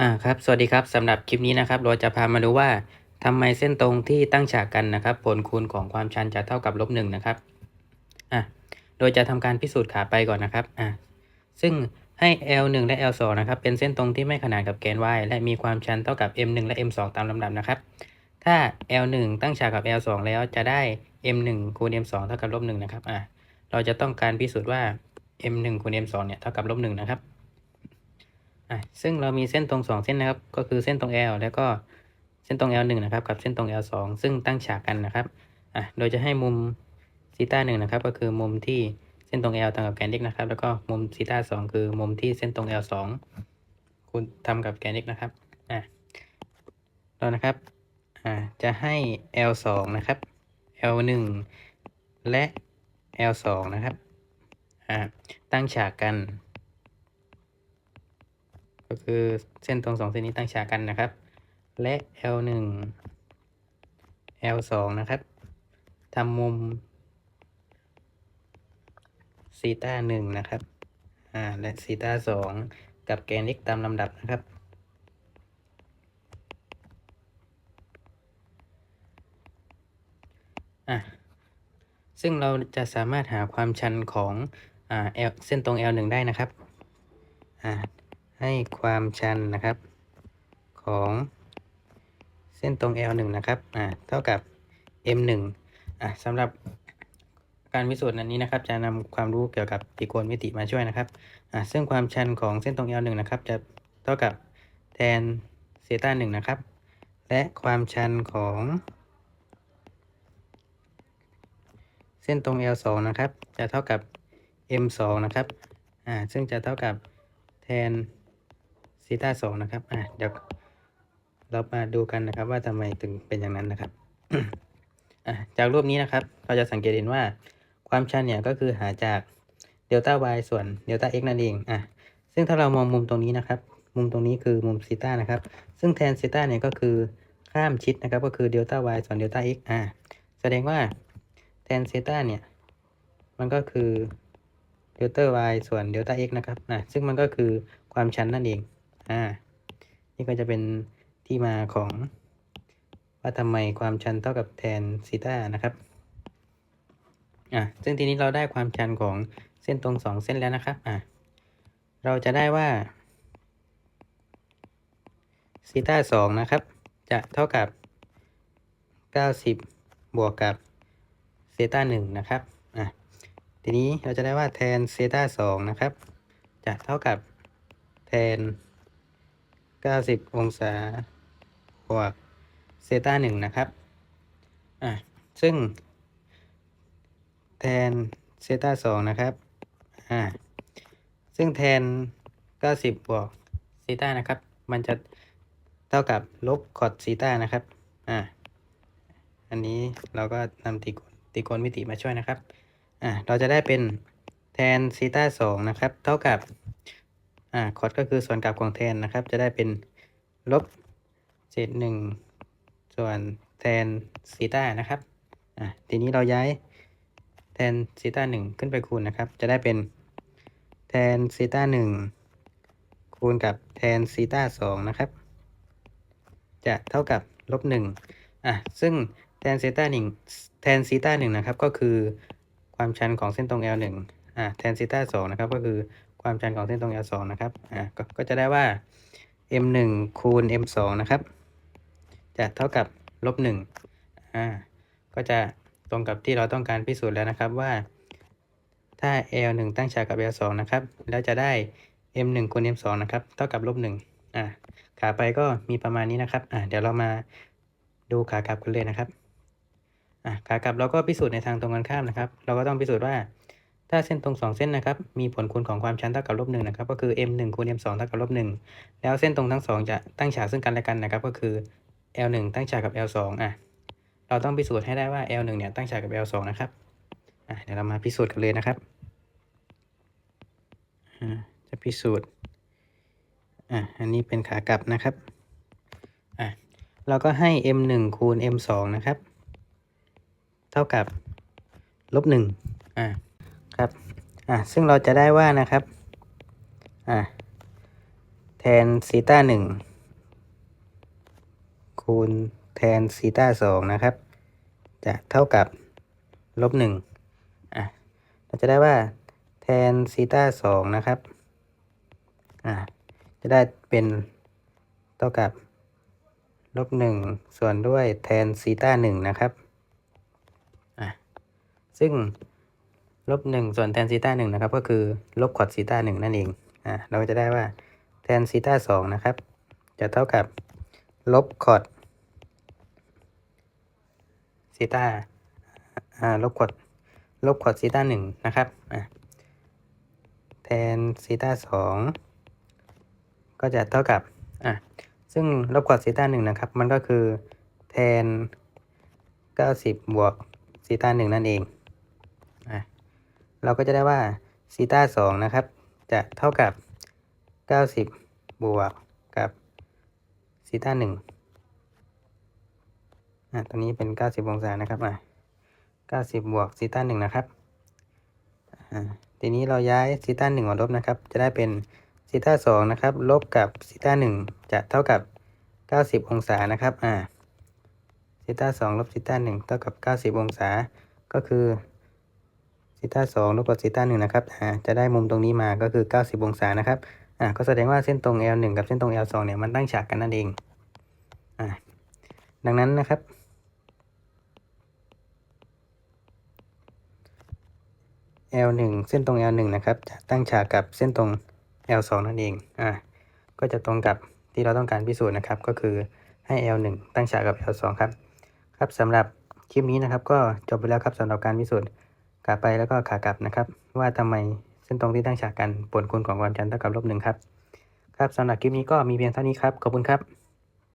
อ่าครับสวัสดีครับสำหรับคลิปนี้นะครับ เราจะพามาดูว่าทำไมเส้นตรงที่ตั้งฉากกันนะครับ ผลคูณของความชันจะเท่ากับลบหนึ่งนะครับอะโดยจะทำการพิสูจน์ขาไปก่อนนะครับอะซึ่งให้ L1 และ L2 นะครับเป็นเส้นตรงที่ไม่ขนานกับแกน y และมีความชันเท่ากับ M1 และ M2 ตามลำดับนะครับ ถ้า L1 ตั้งฉากกับ L2 แล้วจะได้ M1 คูณ M2 เท่ากับลบหนึ่งนะครับอะเราจะต้องการพิสูจน์ว่า M1 คูณ M2 เนี่ยเท่ากับลบหนึ่งนะครับ อะซึ่งเรามีเส้นตรงสองเส้นนะครับ ก็คือเส้นตรง L แล้วก็เส้นตรง L 1นะครับ กับเส้นตรง L 2ซึ่งตั้งฉากกันนะครับอะโดยจะให้มุมซีตาหนึ่งนะครับ ก็คือมุมที่เส้นตรง L ต่างกับแกน x นะครับ แล้วก็มุมซีตาสองคือมุมที่เส้นตรง L 2คูณทำกับแกน x นะครับอะเรานะครับอ่าจะให้ L 2นะครับ L 1และ L 2นะครับอ่าตั้งฉากกัน ก็คือเส้นตรงสองเส้นนี้ตั้งฉากกันนะครับ และ L 1 L 2 นะครับทำมุมซีตาหนึ่งนะครับ อ่า และซีตาสองกับแกน x ตามลำดับนะครับ อะ ซึ่งเราจะสามารถหาความชันของ อ่า L เส้นตรง L 1 ได้นะครับ อ่า ให้ความชันนะครับ ของเส้นตรง L 1 นะครับอ่าเท่ากับ M 1 อะสำหรับการพิสูจน์อันนี้นะครับ จะนำความรู้เกี่ยวกับตรีโกณมิติมาช่วยนะครับอ่าซึ่งความชันของเส้นตรง L 1 นะครับ จะเท่ากับแทนเซต้า1นะครับ และความชันของ เส้นตรง L 2 นะครับ จะเท่ากับ M 2 นะครับอ่าซึ่งจะเท่ากับแทน ซีต้าสองนะครับ อะเดี๋ยวเรามาดูกันนะครับว่าทำไมถึงเป็นอย่างนั้นนะครับอะจากรูปนี้นะครับ เราจะสังเกตเห็นว่าความชันเนี่ยก็คือหาจากเดลต้า y ส่วนเดลต้า x นั่นเอง อะ ซึ่งถ้าเรามองมุมตรงนี้นะครับ มุมตรงนี้คือมุมซีต้านะครับ ซึ่งแทนซีต้าเนี่ยก็คือข้ามชิดนะครับ ก็คือเดลต้า y ส่วนเดลต้า x อะ แสดงว่าแทนซีต้าเนี่ย มันก็คือเดลต้า y ส่วนเดลต้า x นะครับนะซึ่งมันก็คือความชันนั่นเอง อ่า นี่ก็จะเป็นที่มาของว่าทำไมความชันเท่ากับแทนซีตานะครับ อะ ซึ่งทีนี้เราได้ความชันของเส้นตรงสองเส้นแล้วนะครับ อะ เราจะได้ว่าซีตาสองนะครับ จะเท่ากับเก้าสิบบวกกับเซตาหนึ่งนะครับ อะ ทีนี้เราจะได้ว่าแทนเซตาสองนะครับ จะเท่ากับแทน 90 องศาบวกเซต้าหนึ่งนะครับ อะ ซึ่ง แทนเซต้าสองนะครับ อ่า ซึ่งแทน 90 บวกเซีตานะครับ มันจะเท่ากับลบคอดเซีตานะครับ อ่า อันนี้เราก็นำตรีโกณตรีโกณมิติมาช่วยนะครับ อ่า เราจะได้เป็นแทนเซีตาสองนะครับ เท่ากับ อ่าคอดก็คือส่วนกลับของแทนนะครับ จะได้เป็นลบเศษหนึ่งส่วนแทนซีตานะครับอ่าทีนี้เราย้ายแทนซีตาหนึ่งขึ้นไปคูณนะครับ จะได้เป็นแทนซีตาหนึ่งคูณกับแทนซีตาสองนะครับ จะเท่ากับลบหนึ่งอะซึ่งแทนซีตาหนึ่งแทนซีตาหนึ่งนะครับก็คือความชันของเส้นตรง L หนึ่งอะแทนซีตาสองนะครับก็คือ ความชันของเส้นตรง L สองนะครับอะกก็จะได้ว่า M หนึ่งคูณ M สองนะครับ จะเท่ากับลบหนึ่งอ่าก็จะตรงกับที่เราต้องการพิสูจน์แล้วนะครับว่า ถ้า L 1 ตั้งฉากกับ L 2 นะครับ แล้วจะได้ M 1 คูณ M 2 นะครับ เท่ากับลบ1อ่าขาไปก็มีประมาณนี้นะครับอ่าเดี๋ยวเรามาดูขากลับกันเลยนะครับอ่าขากลับเราก็พิสูจน์ในทางตรงกันข้ามนะครับ เราก็ต้องพิสูจน์ว่า ถ้าเส้นตรงสองเส้นนะครับมีผลคูณของความชันเท่ากับลบหนึ่งนะครับก็คือ M 1คูณ M 2เท่ากับลบหนึ่งแล้วเส้นตรงทั้งสองจะตั้งฉากซึ่งกันและกันนะครับก็คือ L 1ตั้งฉากกับ L 2อะเราต้องพิสูจน์ให้ได้ว่า L 1เนี่ยตั้งฉากกับ L 2นะครับอะเดี๋ยวเรามาพิสูจน์กันเลยนะครับอ่าจะพิสูจน์อะอันนี้เป็นขากลับนะครับอะเราก็ให้ m 1คูณ m 2นะครับเท่ากับลบหนึ่งอะ ครับอะซึ่งเราจะได้ว่านะครับอะแทนซีตาหนึ่งคูณแทนซีตาสองนะครับ จะเท่ากับลบหนึ่งอะเราจะได้ว่าแทนซีตาสองนะครับอะจะได้เป็นเท่ากับลบหนึ่งส่วนด้วยแทนซีตาหนึ่งนะครับอะซึ่ง ลบหนึ่งส่วนแทนซีตาหนึ่งนะครับ ก็คือลบคอดซีตาหนึ่งนั่นเองอะเราจะได้ว่าแทนซีตาสองนะครับ จะเท่ากับลบคอดซีตาอ่าลบคอดลบคอดซีตาหนึ่งนะครับอะแทนซีตาสองก็จะเท่ากับอะซึ่งลบคอดซีตาหนึ่งนะครับ มันก็คือแทนเก้าสิบบวกซีตาหนึ่งนั่นเอง เราก็จะได้ว่าซีตาสองนะครับ จะเท่ากับเก้าสิบบวกกับซีตาหนึ่งอะตรงนี้เป็นเก้าสิบองศานะครับอะเก้าสิบบวกซีตาหนึ่งนะครับอ่าทีนี้เราย้ายซีตาหนึ่งมาลบนะครับ จะได้เป็นซีตาสองนะครับ ลบกับซีตาหนึ่งจะเท่ากับเก้าสิบองศานะครับอ่าซีตาสองลบซีตาหนึ่งเท่ากับเก้าสิบองศา ก็คือ ซีตาสองลบกับซีตาหนึ่งนะครับอ่าจะได้มุมตรงนี้มาก็คือเก้าสิบองศานะครับอ่าก็แสดงว่าเส้นตรง L 1 กับเส้นตรง L 2 เนี่ยมันตั้งฉากกันนั่นเองอ่าดังนั้นนะครับ L 1 เส้นตรง L 1 นะครับจะตั้งฉากกับเส้นตรง L 2 นั่นเองอ่าก็จะตรงกับที่เราต้องการพิสูจน์นะครับ ก็คือให้ L 1 ตั้งฉากกับ L 2 ครับ ครับสำหรับคลิปนี้นะครับ ก็จบไปแล้วครับสำหรับการพิสูจน์ ขาไปแล้วก็ขากลับนะครับ ว่าทำไมเส้นตรงที่ตั้งฉากกันผลคูณของความจันเท่ากับลบหนึ่งครับ ครับสำหรับคลิปนี้ก็มีเพียงเท่านี้ครับ ขอบคุณครับ